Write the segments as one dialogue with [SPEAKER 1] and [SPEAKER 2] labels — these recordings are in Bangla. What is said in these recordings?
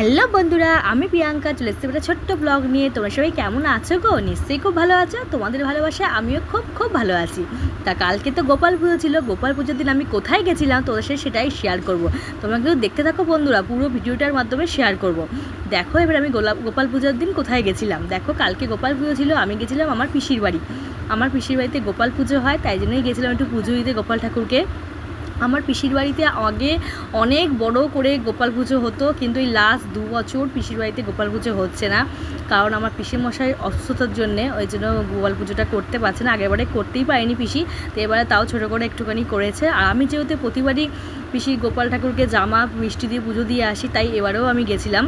[SPEAKER 1] হ্যালো বন্ধুরা, আমি প্রিয়াঙ্কা, চলে এসেছি একটা ছোট্ট ব্লগ নিয়ে। তোমরা সবাই কেমন আছো গো? নিশ্চয়ই খুব ভালো আছো। তোমাদের ভালোবাসা আমিও খুব খুব ভালো আছি। তা কালকে তো গোপাল পুজো ছিল। গোপাল পুজোর দিন আমি কোথায় গেছিলাম? তোদের সাথে সেটাই শেয়ার করব। তোমরা কিন্তু দেখতে থাকো বন্ধুরা, পুরো ভিডিওটার মাধ্যমে শেয়ার করব। দেখো এবার আমি গোলাপ গোপাল পুজোর দিন কোথায় গেছিলাম? দেখো কালকে গোপাল পুজো ছিল, আমি গেছিলাম আমার পিসির বাড়ি। আমার পিসির বাড়িতে গোপাল পুজো হয়, তাই জন্যই গেছিলাম একটু পুজো দিতে গোপাল ঠাকুরকে। আমার পিসির বাড়িতে আগে অনেক বড় করে গোপাল পুজো হতো, কিন্তু এই লাস্ট দু বছর পিসির বাড়িতে গোপাল পুজো হচ্ছে না। কারণ আমার মশাই অসুস্থতার জন্যে ওই জন্য গোপাল পুজোটা করতে পারছে না, আগেরবারে করতেই পারিনি পিসি, তো এবারে তাও ছোটো করে একটুখানি করেছে। আর আমি যেহেতু প্রতিবারই পিসি গোপাল ঠাকুরকে জামা, মিষ্টি দিয়ে পুজো দিয়ে আসি, তাই এবারেও আমি গেছিলাম।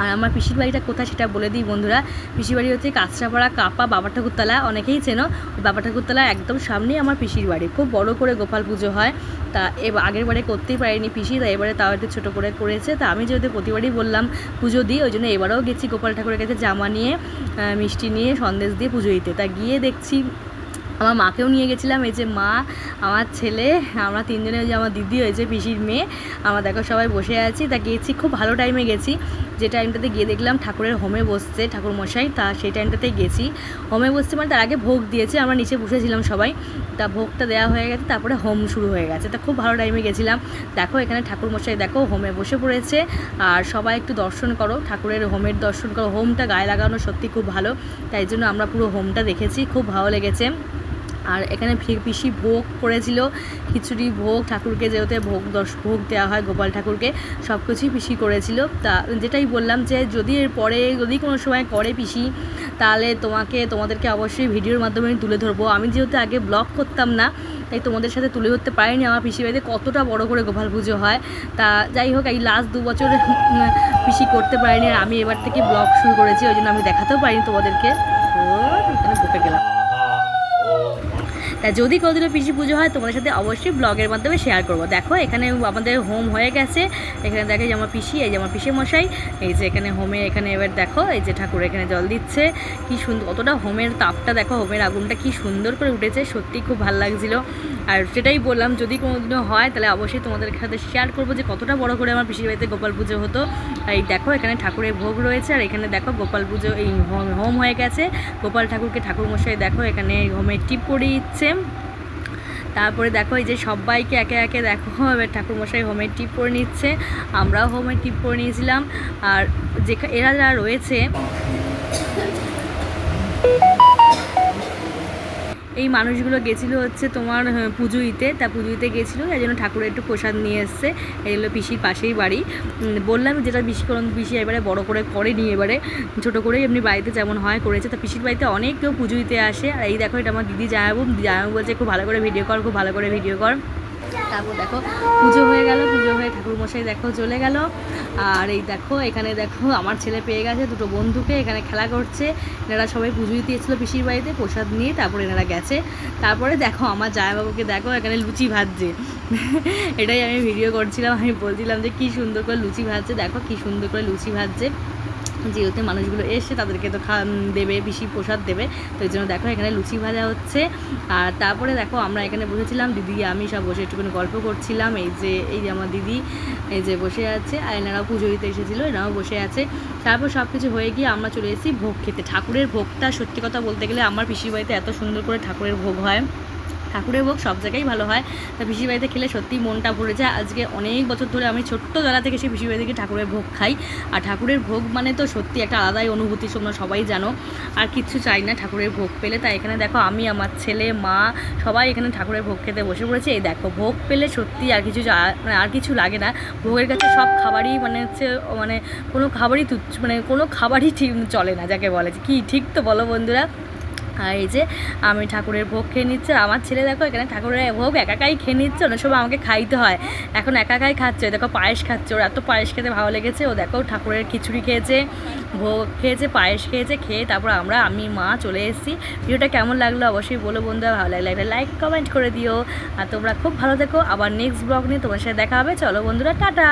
[SPEAKER 1] আর আমার পিসির বাড়িটা কোথায় সেটা বলে দিই বন্ধুরা। পিসির বাড়ি হচ্ছে কাঁচরাপাড়া, কাপা বাবা ঠাকুরতলা, অনেকেই চেনো। বাবা ঠাকুরতলার একদম সামনেই আমার পিসির বাড়ি। খুব বড় করে গোপাল পুজো হয়। তা এবার আগের বারে করতেই পারিনি পিসি, তা এবারে তাও একটু ছোটো করে করেছে। তা আমি যেহেতু প্রতিবারই বললাম পুজো দিই, ওই জন্য এবারেও গেছি গোপাল ঠাকুরের কাছে জামা নিয়ে মিষ্টি নিয়ে, সন্দেশ দিয়ে পুজো দিতে। তা গিয়ে দেখছি আমার মাকেও নিয়ে গেছিলাম, এই যে মা, আমার ছেলে, আমরা তিনজনে যে আমার দিদি হয়েছে, পিসির মেয়ে, আমরা দেখো সবাই বসে আছি। তা গেছি, খুব ভালো টাইমে গেছি। যে টাইমটাতে গিয়ে দেখলাম ঠাকুরের হোমে বসছে ঠাকুর মশাই, তা সেই টাইমটাতেই গেছি। হোমে বসছে মানে তার আগে ভোগ দিয়েছে, আমরা নিচে বসেছিলাম সবাই। তা ভোগটা দেওয়া হয়ে গেছে, তারপরে হোম শুরু হয়ে গেছে। তা খুব ভালো টাইমে গেছিলাম। দেখো এখানে ঠাকুর মশাই দেখো হোমে বসে পড়েছে, আর সবাই একটু দর্শন করো, ঠাকুরের হোমের দর্শন করো। হোমটা গায়ে লাগানো সত্যি খুব ভালো, তাই জন্য আমরা পুরো হোমটা দেখেছি, খুব ভালো লেগেছে। আর এখানে পিসি ভোগ করেছিল, খিচুড়ি ভোগ, ঠাকুরকে যেহেতু ভোগ দশ, ভোগ দেওয়া হয় গোপাল ঠাকুরকে সব কিছুই পিসি করেছিল। তা যেটাই বললাম যে যদি এর পরে যদি কোনো সময় করে পিসি, তাহলে তোমাকে, তোমাদেরকে অবশ্যই ভিডিওর মাধ্যমে আমি তুলে ধরবো। আমি যেহেতু আগে ব্লগ করতাম না, তাই তোমাদের সাথে তুলে ধরতে পারিনি আমার পিসি বাড়িতে কতটা বড় করে গোপাল পুজো হয়। তা যাই হোক, এই লাস্ট দু বছর পিসি করতে পারিনি, আর আমি এবার থেকে ব্লগ শুরু করেছি, ওই জন্য আমি দেখাতেও পারিনি তোমাদেরকে। ও এখানে বকে গেলাম। তা যদি কোনোদিনও পিসি পুজো হয়, তোমাদের সাথে অবশ্যই ব্লগের মাধ্যমে শেয়ার করব। দেখো, এখানে আমাদের হোম হয়ে গেছে। এখানে দেখে যে আমার পিসি, এই যে আমার পিসি মশাই এই যে এখানে হোমে এখানে এবার দেখো, এই যে ঠাকুর এখানে জল দিচ্ছে। কি সুন্দর, কতটা হোমের তাপটা, দেখো হোমের আগুনটা কি সুন্দর করে উঠেছে, সত্যি খুব ভালো লাগছিল। আর সেটাই বললাম, যদি কোনোদিনও হয়, তাহলে অবশ্যই তোমাদের সাথে শেয়ার করব যে কতটা বড় করে আমার পিসির বাড়িতে গোপাল পুজো হতো। এই দেখো, এখানে ঠাকুরের ভোগ রয়েছে, আর এখানে দেখো গোপাল পুজো এই হোম- হোম হয়ে গেছে। গোপাল ঠাকুরকে ঠাকুর মশাই দেখো, এখানে হোমের টিপ পরিয়ে দিচ্ছে তারপরে দেখো এই যে সবাইকে একে একে দেখো, এবার ঠাকুরমশাই হোমের টিপ করে নিচ্ছে, আমরাও হোমের টিপ করে নিয়েছিলাম। আর যে এরা যারা রয়েছে এই মানুষগুলো গেছিল হচ্ছে তোমার পুজোইতে। তা পুজোইতে গেছিল এই জন্য ঠাকুরের একটু প্রসাদ নিয়ে এসছে। এগুলো পিসির পাশেই বাড়ি। বললাম যেটা পিসি করুন পিসি এবারে বড় করে করেনি এবারে। ছোট করে এমনি বাড়িতে যেমন হয় করেছে। তা পিসির বাড়িতে অনেক কেউ পুজোইতে আসে। আর এই দেখো এটা আমার দিদি জামাবু জামাবু বলছে, খুব ভালো করে ভিডিও কর, খুব ভালো করে ভিডিও কর। তারপর দেখো, পুজো হয়ে গেল, পুজো হয়ে ঠাকুর মশাই দেখো চলে গেল। আর এই দেখো, এখানে দেখো, আমার ছেলে পেয়ে গেছে, দুটো বন্ধুকে এখানে খেলা করছে। এনারা সবাই পুজো দিতে এসেছিল পিসির বাড়িতে, প্রসাদ নিয়ে তারপরে এনারা গেছে। তারপরে দেখো, আমার জামাইবাবুকে দেখো, এখানে লুচি ভাজছে। এটাই আমি ভিডিও করছিলাম, আমি বলছিলাম যে, কি সুন্দর করে লুচি ভাজছে, দেখো কি সুন্দর করে লুচি ভাজছে। যেহেতু মানুষগুলো এসে তাদেরকে তো খা দেবে বেশি প্রসাদ দেবে, তো এই জন্য দেখো এখানে লুচি ভাজা হচ্ছে। আর তারপরে দেখো আমরা এখানে বসেছিলাম, দিদি, আমি সব বসে একটুখানি গল্প করছিলাম। এই যে এই যে আমার দিদি, এই যে বসে আছে, আর এনারাও পুজো দিতে এসেছিল এনারাও বসে আছে। তারপর সব কিছু হয়ে গিয়ে আমরা চলে এসেছি ভোগ খেতে। ঠাকুরের ভোগটা সত্যি কথা বলতে গেলে আমার পিসির বাড়িতে এত সুন্দর করে ঠাকুরের ভোগ হয়। ঠাকুরের ভোগ সব জায়গায় ভালো হয়। তা পিসির বাড়িতে খেলে সত্যিই মনটা ভরে যায়। আজকে অনেক বছর ধরে আমি ছোট্টবেলা থেকে সেই পিসির বাড়ি থেকে ঠাকুরের ভোগ খাই। আর ঠাকুরের ভোগ মানে তো সত্যি একটা আলাদাই অনুভূতি, তোমরা সবাই জানো। আর কিচ্ছু চাই না ঠাকুরের ভোগ পেলে। তাই এখানে দেখো আমি, আমার ছেলে, মা সবাই এখানে ঠাকুরের ভোগ খেতে বসে পড়েছে। এই দেখো, ভোগ পেলে সত্যি আর কিছু মানে আর কিছু লাগে না। ভোগের কাছে সব খাবারই মানে হচ্ছে মানে কোনো খাবারই তুচ্ছ মানে কোনো খাবারই ঠিক চলে না, যাকে বলে। কি ঠিক তো বলো বন্ধুরা? আর এই যে আমি ঠাকুরের ভোগ খেয়ে নিচ্ছি আমার ছেলে দেখো এখানে ঠাকুরের ভোগ একাকাই খেয়ে নিচ্ছে অনেক সময় আমাকে খাইতে হয়। এখন একাকাই খাচ্ছে দেখো পায়েস খাচ্ছে, ওর এত পায়েস খেতে ভালো লেগেছে, ও দেখো ঠাকুরের খিচুড়ি খেয়েছে, ভোগ খেয়েছে, পায়েস খেয়েছে, খেয়ে তারপর আমরা, আমি, মা চলে এসেছি। ভিডিওটা কেমন লাগল অবশ্যই বলো বন্ধুরা, ভালো লাগলে একটা লাইক কমেন্ট করে দিও। আর তোমরা খুব ভালো থেকো, আবার নেক্সট ব্লগ নিয়ে তোমার সাথে দেখা হবে, চলো বন্ধুরা, টাটা!